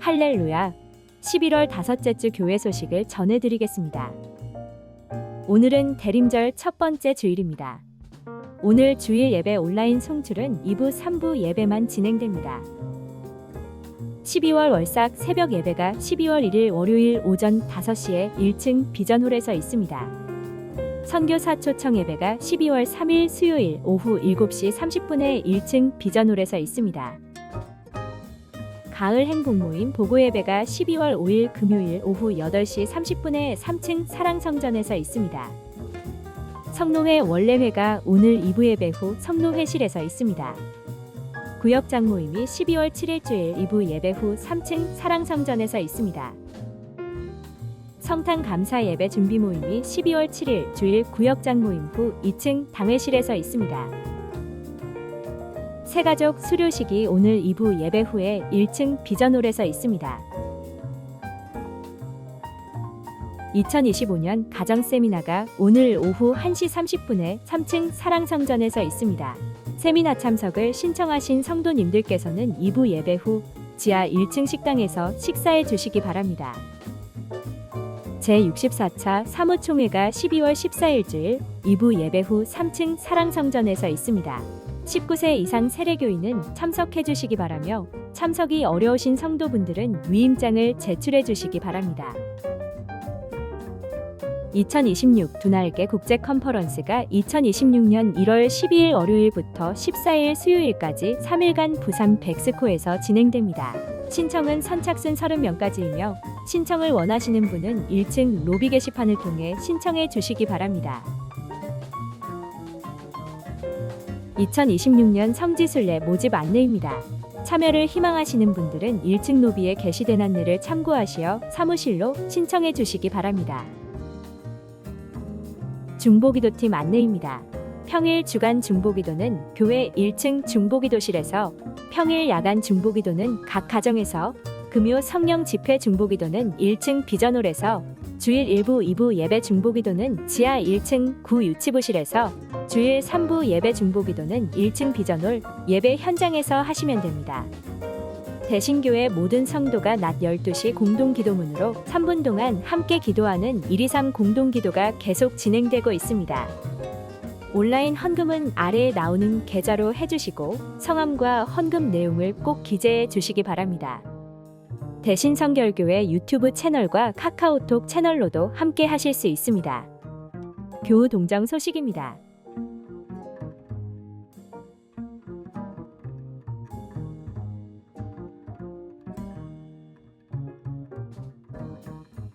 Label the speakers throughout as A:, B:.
A: 할렐루야. 11월 다섯째 주 교회 소식을 전해드리겠습니다. 오늘은 대림절 첫 번째 주일입니다. 오늘 주일 예배 온라인 송출은 2부, 3부 예배만 진행됩니다. 12월 월삭 새벽 예배가 12월 1일 월요일 오전 5시에 1층 비전홀에서 있습니다. 선교사 초청 예배가 12월 3일 수요일 오후 7시 30분에 1층 비전홀에서 있습니다. 가을 행복 모임 보고 예배가 12월 5일 금요일 오후 8시 30분에 3층 사랑성전에서 있습니다. 성노회 원래회가 오늘 2부 예배 후 성노회실에서 있습니다. 구역장 모임이 12월 7일 주일 2부 예배 후 3층 사랑성전에서 있습니다. 성탄 감사 예배 준비 모임이 12월 7일 주일 구역장 모임 후 2층 당회실에서 있습니다. 새가족 수료식이 오늘 2부 예배 후에 1층 비전홀에서 있습니다. 2025년 가정 세미나가 오늘 오후 1시 30분에 3층 사랑성전에서 있습니다. 세미나 참석을 신청하신 성도님들께서는 2부 예배 후 지하 1층 식당에서 식사해 주시기 바랍니다. 제64차 사무총회가 12월 14일 주일 2부 예배 후 3층 사랑성전에서 있습니다. 19세 이상 세례교인은 참석해 주시기 바라며 참석이 어려우신 성도분들은 위임장을 제출해 주시기 바랍니다. 2026 두날개 국제 컨퍼런스가 2026년 1월 12일 월요일부터 14일 수요일까지 3일간 부산 백스코에서 진행됩니다. 신청은 선착순 30명까지이며 신청을 원하시는 분은 1층 로비 게시판을 통해 신청해 주시기 바랍니다. 2026년 성지순례 모집 안내입니다. 참여를 희망하시는 분들은 1층 로비에 게시된 안내를 참고하시어 사무실로 신청해 주시기 바랍니다. 중보기도팀 안내입니다. 평일 주간 중보기도는 교회 1층 중보기도실에서 평일 야간 중보기도는 각 가정에서 금요 성령 집회 중보기도는 1층 비전홀에서 주일 1부 2부 예배 중보기도는 지하 1층 구 유치부실에서 주일 3부 예배 중보기도는 1층 비전홀 예배 현장에서 하시면 됩니다. 대신교회 모든 성도가 낮 12시 공동기도문으로 3분 동안 함께 기도하는 123 공동기도가 계속 진행되고 있습니다. 온라인 헌금은 아래에 나오는 계좌로 해주시고 성함과 헌금 내용을 꼭 기재해 주시기 바랍니다. 대신 성결교회 유튜브 채널과 카카오톡 채널로도 함께 하실 수 있습니다. 교우 동정 소식입니다.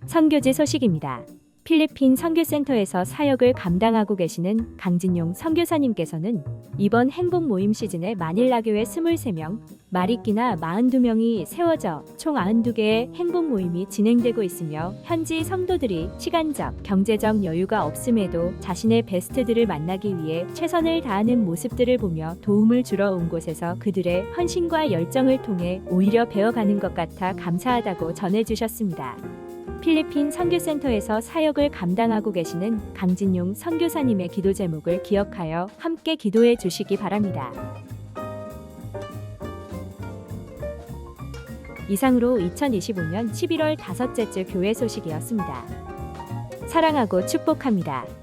A: 선교지 소식입니다. 필리핀 선교센터에서 사역을 감당하고 계시는 강진용 선교사님께서는 이번 행복 모임 시즌에 마닐라 교회 23명, 마리끼나 42명이 세워져 총 92개의 행복 모임이 진행되고 있으며 현지 성도들이 시간적, 경제적 여유가 없음에도 자신의 베스트들을 만나기 위해 최선을 다하는 모습들을 보며 도움을 주러 온 곳에서 그들의 헌신과 열정을 통해 오히려 배워가는 것 같아 감사하다고 전해주셨습니다. 필리핀 선교센터에서 사역을 감당하고 계시는 강진용 선교사님의 기도 제목을 기억하여 함께 기도해 주시기 바랍니다. 이상으로 2025년 11월 다섯째 주 교회 소식이었습니다. 사랑하고 축복합니다.